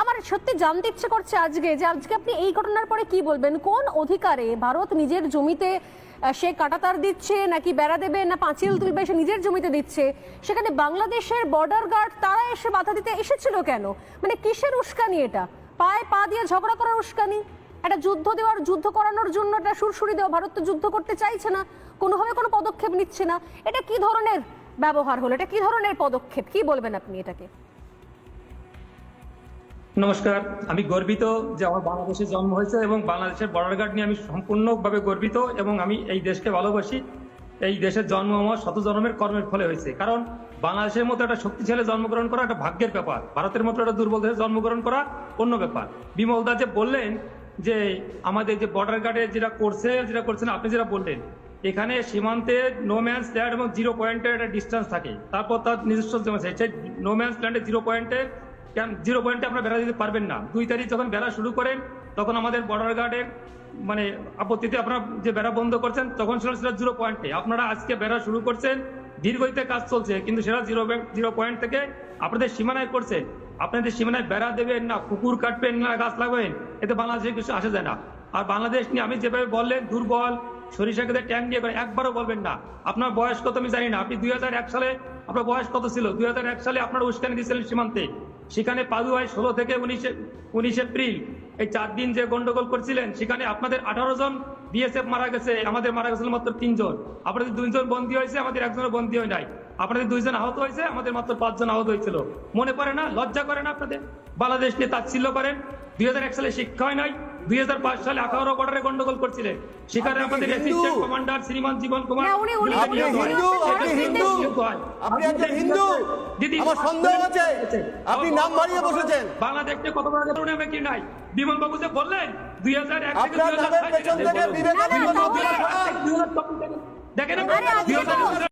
আমার সত্যি জানতে ইচ্ছে করছে আজকে যে আজকে আপনি এই ঘটনার পরে কি বলবেন? কোন অধিকারে ভারত নিজের জমিতে সে কাটাতার দিচ্ছে, নাকি বেড়া দেবে, না পাঁচিল তুলবে, সে নিজের জমিতে দিচ্ছে? সেখানে বাংলাদেশের বর্ডার গার্ড তারা এসে বাধা দিতে এসেছিল কেন? মানে কিসের উস্কানি এটা? পায়ে পা দিয়ে ঝগড়া করার উস্কানি? একটা যুদ্ধ দেওয়ার, যুদ্ধ করানোর জন্য একটা সুরসুরি দেওয়া ভারত তো যুদ্ধ করতে চাইছে না, কোনোভাবে কোনো পদক্ষেপ নিচ্ছে না। এটা কি ধরনের ব্যবহার হলো? এটা কি ধরনের পদক্ষেপ? কি বলবেন আপনি এটাকে? নমস্কার, আমি গর্বিত যে আমার বাংলাদেশে জন্ম হয়েছে এবং বাংলাদেশের বর্ডার গার্ড নিয়ে আমি সম্পূর্ণভাবে গর্বিত এবং আমি এই দেশকে ভালোবাসি। এই দেশের জন্ম আমার শত জন্মের কর্মের ফলে হয়েছে। কারণ বাংলাদেশের মতো একটা শক্তিশালী জন্মগ্রহণ করা একটা ভাগ্যের ব্যাপার। ভারতের মতো একটা দুর্বল দেশে জন্মগ্রহণ করা অন্য ব্যাপার। বিমল দা যে বললেন যে আমাদের যে বর্ডার গার্ডে যেটা করছে, যেটা করছেন, আপনি যেটা বললেন, এখানে সীমান্তে নো ম্যান্স ল্যান্ড এবং জিরো পয়েন্টের একটা ডিস্টেন্স থাকে। তারপর তার নিজস্ব সেই নো ম্যান্স ল্যান্ডে জিরো পয়েন্টে জিরো পয়েন্টে আপনারা বেড়া দিতে পারবেন না। দুই তারিখ যখন বেড়া শুরু করেন, তখন আমাদের বর্ডার গার্ডের মানে আপত্তিতে আপনারা যে বেড়া বন্ধ করছেন, তখন ছিল সেটা জিরো পয়েন্টে আপনারা আজকে বেড়া শুরু করছেন দীর্ঘইতে কাজ চলছে, কিন্তু সেটা জিরো জিরো পয়েন্ট থেকে আপনাদের সীমানায় করছেন আপনাদের সীমানায় বেড়া দেবেন না কুকুর কাটবেন না, গাছ লাগাবেন, এতে বাংলাদেশে কিছু আসা যায় না। আর বাংলাদেশ নিয়ে আমি যেভাবে বললেন, দুর্বল, সরিষা খেতে ট্যাঙ্ক করে একবারও বলবেন না। আপনার বয়স কত আমি জানি না। আপনি দুই হাজার এক সালে, আপনার বয়স কত ছিল? দুই হাজার এক সালে আপনার উস্কানি দিয়েছিলেন সীমান্তে। সেখানে পাদুয়ায় ষোলো থেকে উনিশে, উনিশ এপ্রিল। এই চার দিন যে গন্ডগোল করছিলেন, সেখানে আপনাদের আঠারো জন বিএসএফ মারা গেছে, আমাদের মারা গেছিল মাত্র তিনজন। আপনাদের দুইজন বন্দী হয়েছে, আমাদের একজনের বন্দী হয় নাই। আপনাদের দুইজন আহত হয়েছে, আমাদের মাত্র পাঁচজন আহত হয়েছিল। মনে পড়ে না? লজ্জা করে না আপনাদের? বাংলাদেশ নিয়ে তাচ্ছিল্য করেন। দুই হাজার এক সালে শিক্ষা হয় নাই। দুই সালে আঠারো বর্ডারে গন্ডগোল করছিলেন সেখানে আমাদের অ্যাসিস্ট্যান্ট কমান্ডার শ্রীমান জীবন কুমার আপনি হয়। হয়। একজন হিন্দু দিদি আমার সন্দেহ আছে আপনি নাম বাড়িয়ে বসেছেন বাংলাদেশকে কত বড় কারণে কি নাই বিমল বাবু যে বললেন দুই হাজার এক থেকে না, সরান। দেখেন